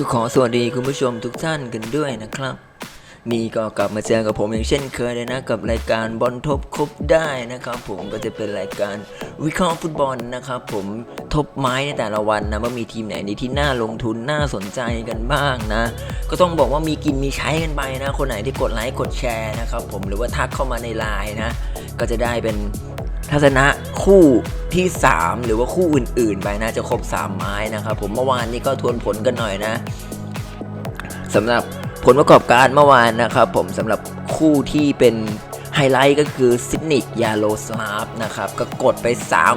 ก็ขอสวัสดีคุณผู้ชมทุกท่านกันด้วยนะครับ นี่ก็กลับมาเจอกับผมอย่างเช่นเคยเลยนะกับรายการบอลทบครบได้นะครับผมก็จะเป็นรายการวิเคราะห์ฟุตบอลนะครับผมทบไม้ในแต่ละวันนะว่ามีทีมไหนในที่น่าลงทุนน่าสนใจกันบ้างนะ ก็ต้องบอกว่ามีกินมีใช้กันไปนะ คนไหนที่กดไลค์กดแชร์นะครับผมหรือว่าทักเข้ามาในไลน์นะก็จะได้เป็น ทัศนะคู่ที่ 3 หรือว่าคู่อื่นๆ ไปนะจะครบ 3 ไม้นะครับ ผมเมื่อวานนี้ก็ทวนผลกันหน่อยนะสำหรับผลประกอบการเมื่อวานนะครับ ผมสำหรับคู่ที่เป็นไฮไลท์ก็คือซิดนิกยาโลสลาฟนะครับ ก็กดไป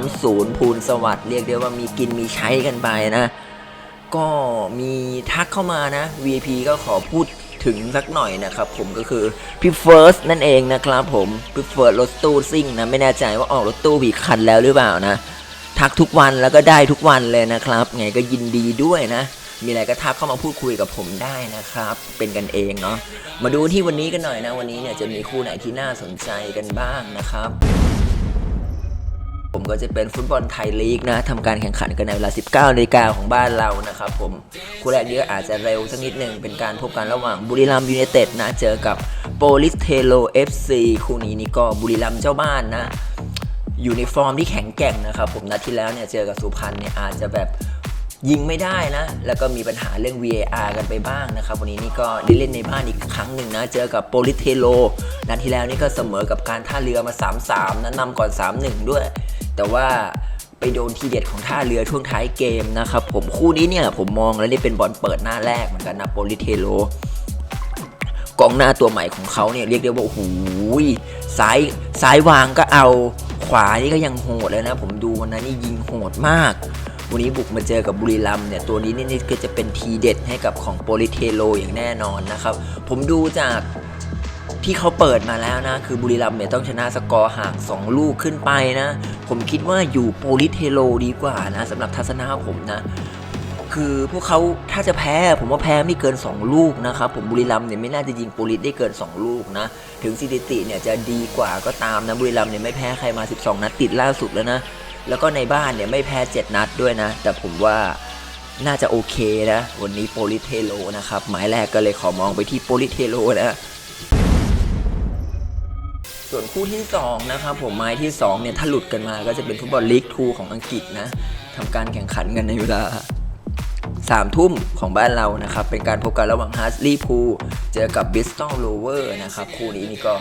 3-0พูนสวัสด์เรียกได้ว่ามีกินมีใช้กันไปนะ ก็มีทักเข้ามานะ VIP ก็ขอพูด ถึงสักหน่อยนะครับผมก็คือพี่เฟิร์สนั่นเองนะครับผมพี่เฟิร์สรถตู้ซิ่งนะไม่แน่ใจว่าออกรถตู้ผีคันแล้วหรือเปล่านะ ทักทุกวันแล้วก็ได้ทุกวันเลยนะครับ ไงก็ยินดีด้วยนะ มีอะไรก็ทักเข้ามาพูดคุยกับผมได้นะครับ เป็นกันเองเนาะมาดูที่วันนี้กันหน่อยนะ วันนี้เนี่ยจะมีคู่ไหนที่น่าสนใจกันบ้างนะครับ ผมก็จะเป็นฟุตบอลไทยลีกนะทำการแข่งขันกันในเวลา 19นาฬิกาของบ้านเรานะครับผมคู่แรกนี้ก็อาจจะเร็วสักนิดหนึ่งเป็นการพบกันระหว่างบุรีรัมย์ยูไนเต็ดนะเจอกับโปลิสเทโล FC คู่นี้นี่ก็บุรีรัมเจ้าบ้านนะอยู่ในฟอร์มที่แข็งแกร่งนะครับผมนัดที่แล้วเนี่ยเจอกับสุพรรณเนี่ยอาจจะแบบยิงไม่ได้นะ แล้วก็มีปัญหาเรื่อง VAR กันไปบ้างนะครับ วันนี้นี่ก็ได้เล่นในบ้านอีกครั้งหนึ่งนะ เจอกับโปลิสเทโลนัดที่แล้วนี่ก็เสมอกับการท่าเรือมา 3-3นะนำก่อน 3-1 ด้วย แต่ว่าไปโดนทีเด็ดของท่าเรือช่วงท้ายเกมนะครับผมคู่นี้เนี่ยผมมองแล้วนี่เป็นบอลเปิดหน้าแรกเหมือนกันนะโปลิเทโลกองหน้าตัวใหม่ของเขาเนี่ยเรียกได้ว่าโอ้โหซ้ายซ้ายวางก็เอาขวานี่ก็ยังโหดเลยนะ ผมดูวันนั้นนี่ยิงโหดมาก วันนี้บุกมาเจอกับบุรีรัมเนี่ยตัวนี้นี่ก็จะเป็นทีเด็ดให้กับของโปลิเทโลอย่างแน่นอนนะครับ ผมดูจาก ที่เขาเปิดมาแล้วนะ คือบุรีรัมย์เนี่ยต้องชนะสกอร์ห่าง 2 ลูกขึ้นไปนะ ผมคิดว่าอยู่โปลิเทโลดีกว่านะสำหรับทัศนะผมนะ คือพวกเขาถ้าจะแพ้ผมว่าแพ้ไม่เกิน 2 ลูกนะครับผมบุรีรัมย์เนี่ยไม่น่าจะยิงโปลิสได้เกิน 2 ลูกนะ ถึงสถิติเนี่ยจะดีกว่าก็ตามนะบุรีรัมย์เนี่ยไม่แพ้ใครมา 12 นัดติดล่าสุดแล้วนะแล้วก็ในบ้านเนี่ยไม่แพ้ 7 นัดด้วยนะ แต่ผมว่าน่าจะโอเคนะ วันนี้โปลิเทโลนะครับ หมายแรกก็เลยขอมองไปที่โปลิเทโลนะ ส่วนคู่ที่ 2 นะครับผมไม้ที่2เนี่ยถ้าหลุดกันมาก็จะเป็นฟุตบอลลีก2ของอังกฤษนะทำการแข่งขันกันในเวลาสามทุ่มของบ้านเรานะครับ เป็นการพบกันระหว่างฮาร์สลีพูเจอกับบิสตัลโลเวอร์นะครับ คู่นี้นี่ก็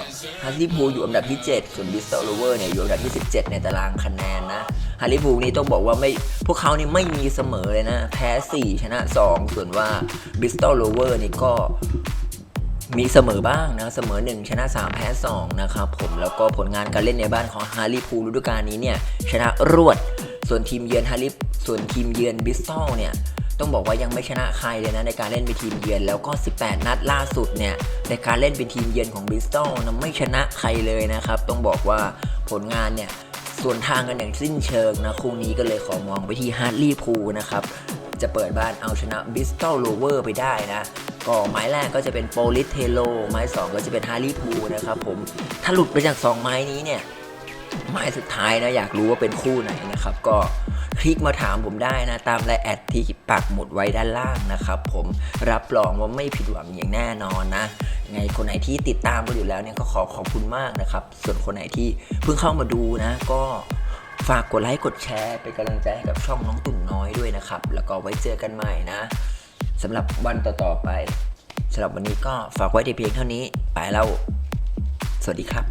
ฮาร์สลีพูอยู่อันดับที่ 7 ส่วนบิสตัลโลเวอร์เนี่ยอยู่อันดับที่ 17 ในตารางคะแนนนะฮาร์สลีพูนี่ต้องบอกว่าไม่พวกเขานี่ไม่มีเสมอเลยนะ แพ้ 4 ชนะ 2 ส่วนว่าบิสตัลโลเวอร์นี่ก็ มีเสมอบ้างนะเสมอ 1 ชนะ 3 แพ้ 2 นะครับผมแล้วก็ผลงานการเล่นในบ้านของฮาร์ลีพูลฤดูกาลนี้เนี่ยชนะรวด ส่วนทีมเยือนฮาร์ลีส่วนทีมเยือนบิสตัลเนี่ยต้องบอกว่ายังไม่ชนะใครเลยนะในการเล่นเป็นทีมเยือนแล้วก็ 18 นัดล่าสุดเนี่ยในการเล่นเป็นทีมเยือนของบิสตัลนะไม่ชนะใครเลยนะครับต้องบอกว่าผลงานเนี่ยส่วนทางกันอย่างสิ้นเชิงนะคู่นี้ก็เลยขอมองไปที่ฮาร์ลีพูลนะครับจะเปิดบ้านเอาชนะบิสตัลโลเวอร์ไปได้นะ ก็ไม้แรกก็จะเป็นโปลิสเทโล ไม้สองก็จะเป็นฮาร์ลีพูนะครับผมถ้าหลุดไปจาก 2 ไม้นี้เนี่ย ไม้สุดท้ายนะอยากรู้ว่าเป็นคู่ไหนนะครับ ก็คลิกมาถามผมได้นะ ตามไลน์แอดที่ปักหมุดไว้ด้านล่างนะครับ ผมรับรองว่าไม่ผิดหวังอย่างแน่นอนนะไงคนไหนที่ติดตามกันอยู่แล้วเนี่ยก็ขอขอบคุณมากนะครับ ส่วนคนไหนที่เพิ่งเข้ามาดูนะ ก็ฝากกดไลค์กดแชร์เป็นกำลังใจให้กับช่องน้องตุ่นน้อยด้วยนะครับ แล้วก็ไว้เจอกันใหม่นะ สำหรับวันต่อๆไปสำหรับวันนี้ก็ฝากไว้แต่เพียงเท่านี้ ไปแล้ว สวัสดีครับ